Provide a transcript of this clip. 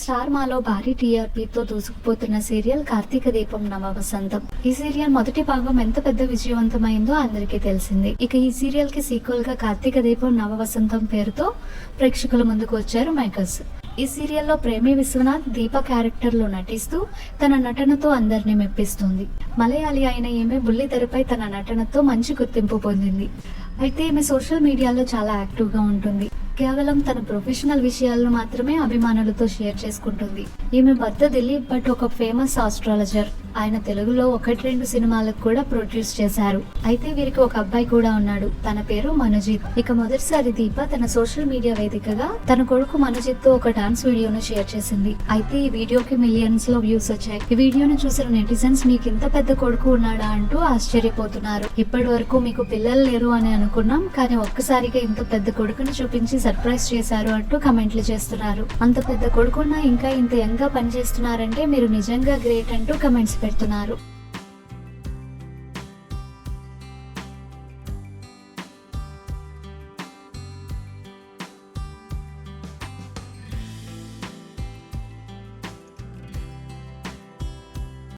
Star మాలో భారీ టీఆర్పీతో దూసుకుపోతున్న serial Karthika దీపం నవ వసంతం ఈ సీరియల్ మొదటి భాగం ఎంత పెద్ద విజయవంతమైందో అందరికీ తెలిసింది. ఇక ఈ సీరియల్కి సీక్వెల్గా కార్తీక దీపం నవ వసంతం పేరుతో ప్రేక్షకుల ముందుకు వచ్చారు మేకర్స్ ఈ సీరియల్లో ప్రేమి విశ్వనాథ్ దీప క్యారెక్టర్లో నటిస్తూ తన నటనతో అందరిని మెప్పిస్తుంది. మలయాళి అయిన ఈమె బుల్లి తెరపై తన నటనతో మంచి గుర్తింపు పొందింది. అయితే ఈమె సోషల్ మీడియాలో చాలా యాక్టివ్గా ఉంటుంది. కేవలం తన ప్రొఫెషనల్ విషయాలను మాత్రమే అభిమానులతో షేర్ చేసుకుంటుంది. ఈమె భర్త దిలీప్ భట్ ఒక ఫేమస్ ఆస్ట్రాలజర్. ఆయన తెలుగులో ఒకటి రెండు సినిమాలకు కూడా ప్రొడ్యూస్ చేశారు. అయితే వీరికి ఒక అబ్బాయి కూడా ఉన్నాడు. తన పేరు మనోజిత్. ఇక మొదటిసారి దీప తన సోషల్ మీడియా వేదికగా తన కొడుకు మనోజిత్తో ఒక డాన్స్ వీడియోను షేర్ చేసింది. అయితే ఈ వీడియోకి మిలియన్స్లో వ్యూస్ వచ్చాయి. ఈ వీడియోను చూసిన నెటిజన్స్ మీకు ఇంత పెద్ద కొడుకు ఉన్నాడా అంటూ ఆశ్చర్యపోతున్నారు. ఇప్పటి వరకు మీకు పిల్లలు లేరు అని అనుకున్నాం కానీ ఒక్కసారిగా ఇంత పెద్ద కొడుకుని చూపించి సర్ప్రైజ్ చేశారు అంటూ కమెంట్లు చేస్తున్నారు. అంత పెద్ద కొడుకున్నా ఇంకా ఇంత యంగ్గా పనిచేస్తున్నారంటే మీరు నిజంగా గ్రేట్ అంటూ కమెంట్స్ పెడుతున్నారు.